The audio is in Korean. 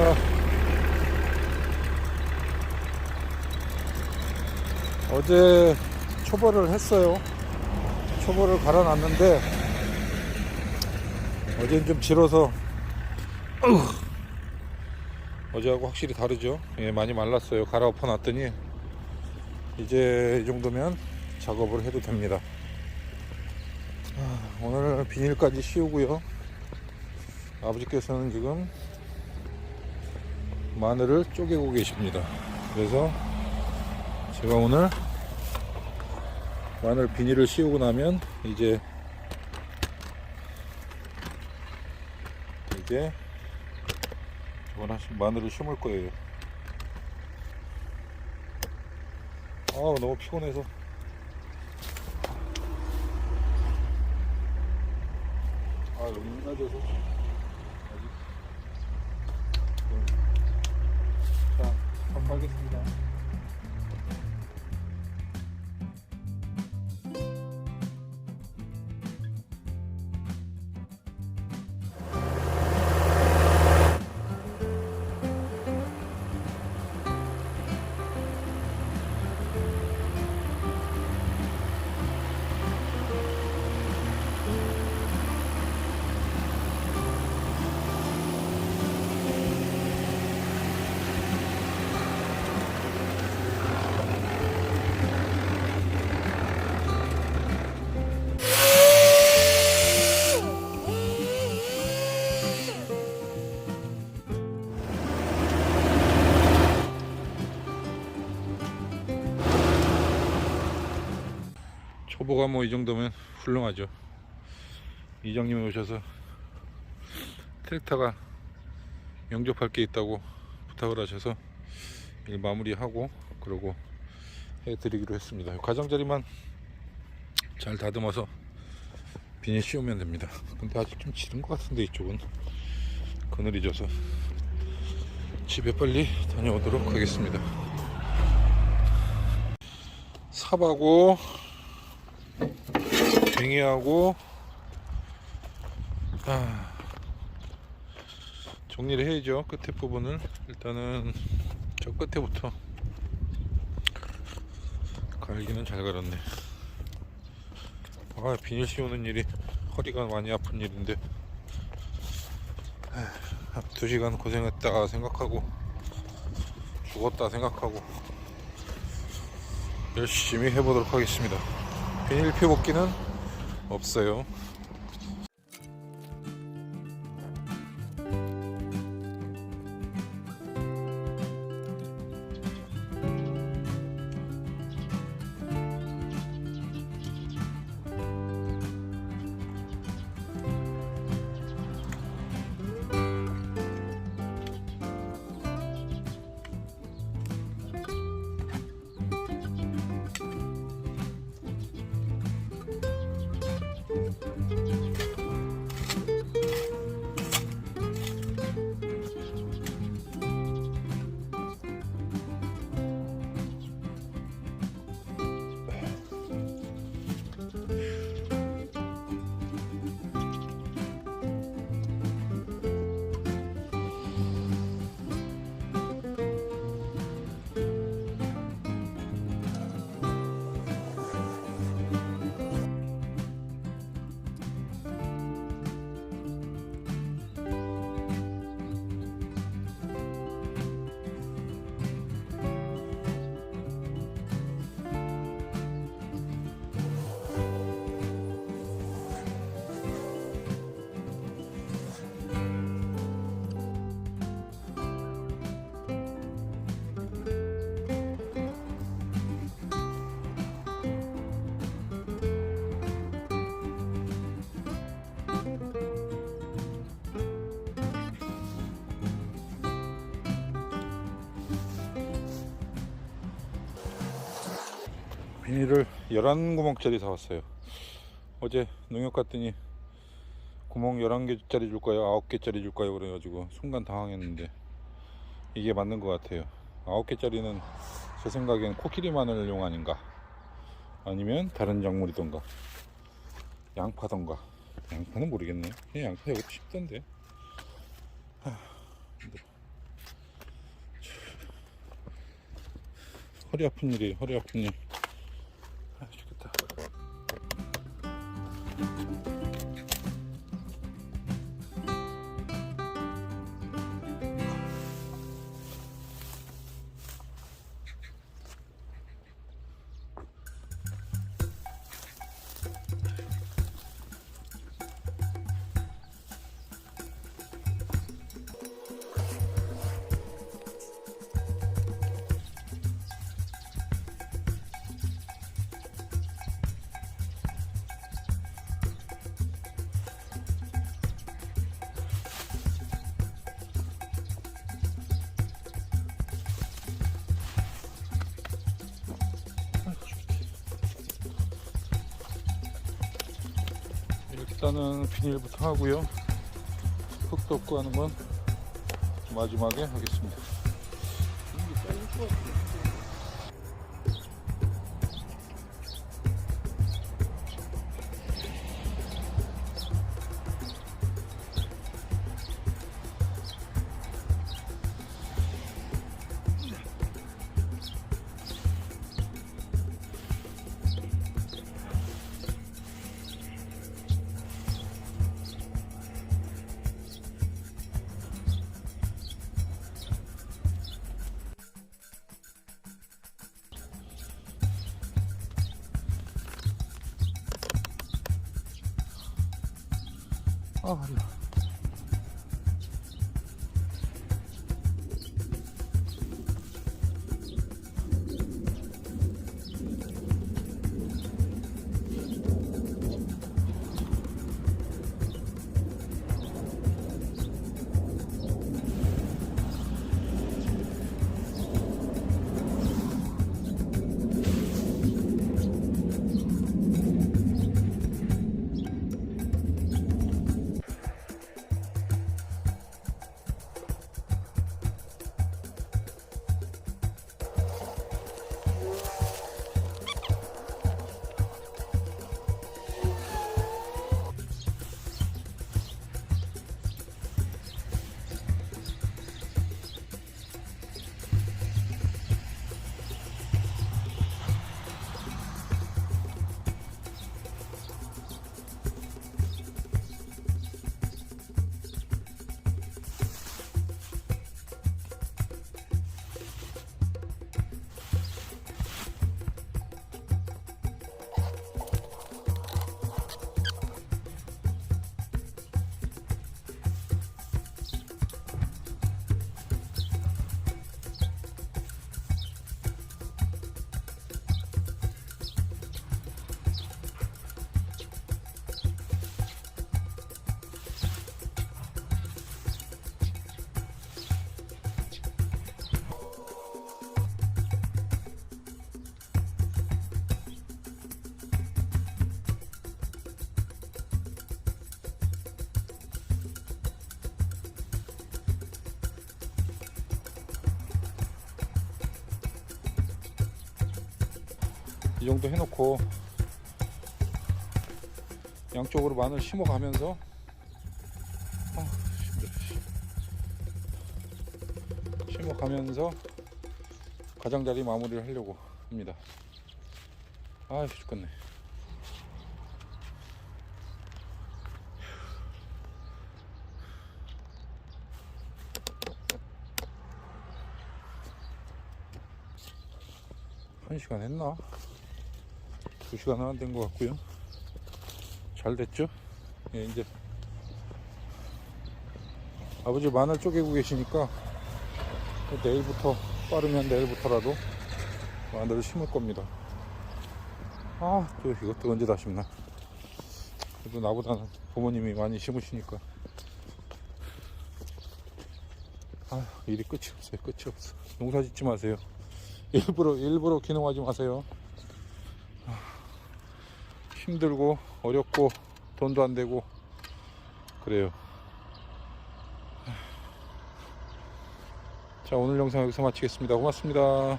아, 어제 초벌을 했어요. 초벌을 갈아놨는데 어제는 좀 질어서 어제하고 확실히 다르죠. 예, 많이 말랐어요. 갈아엎어 놨더니 이제 이 정도면 작업을 해도 됩니다. 아, 오늘 비닐까지 씌우고요. 아버지께서는 지금 마늘을 쪼개고 계십니다. 그래서 제가 오늘 마늘 비닐을 씌우고 나면 이제 이제 하시 마늘을 심을 거예요. 아 너무 피곤해서 아 여기 힘나져서 자, 한번 하겠습니다. 초보가 뭐 이 정도면 훌륭하죠. 이장님이 오셔서 트랙터가 영접할 게 있다고 부탁을 하셔서 일 마무리하고 그러고 해드리기로 했습니다. 가장자리만 잘 다듬어서 비닐 씌우면 됩니다. 근데 아직 좀 지른 것 같은데 이쪽은 그늘이 져서 집에 빨리 다녀오도록 하겠습니다. 삽하고 뱅이하고 아, 정리를 해야죠. 끝에 부분을. 일단은 저 끝에부터 갈기는 잘 갈았네. 아 비닐 씌우는 일이 허리가 많이 아픈 일인데. 한두 시간 고생했다 생각하고 죽었다 생각하고 열심히 해보도록 하겠습니다 비닐 펴복기는 없어요. 비닐을 11구멍짜리 사왔어요. 어제 농협 갔더니 구멍 11개짜리 줄까요 9개짜리 줄까요 그래가지고 순간 당황했는데 이게 맞는 것 같아요. 9개짜리는 제 생각엔 코끼리 마늘용 아닌가? 아니면 다른 작물이던가? 양파던가? 양파는 모르겠네 그냥 양파 여기도 쉽던데. 허리 아픈 일이 허리 아픈 일. 일단은 비닐부터 하고요. 흙 덮고 하는 건 마지막에 하겠습니다 아 정도 해놓고 양쪽으로 마늘 심어가면서 씨. 심어가면서 가장자리 마무리를 하려고 합니다. 아 죽겠네. 한 시간 했나? 두 시간은 안된 것 같고요. 잘 됐죠? 예, 이제 아버지 마늘 쪼개고 계시니까 내일부터 빠르면 내일부터라도 마늘을 심을 겁니다. 아, 또 이것도 언제 다 심나? 그래도 나보다는 부모님이 많이 심으시니까. 아, 일이 끝이 없어요. 끝이 없어. 농사 짓지 마세요. 일부러 일부러 기능하지 마세요. 아, 힘들고 어렵고 돈도 안 되고 그래요. 자 오늘 영상 여기서 마치겠습니다. 고맙습니다.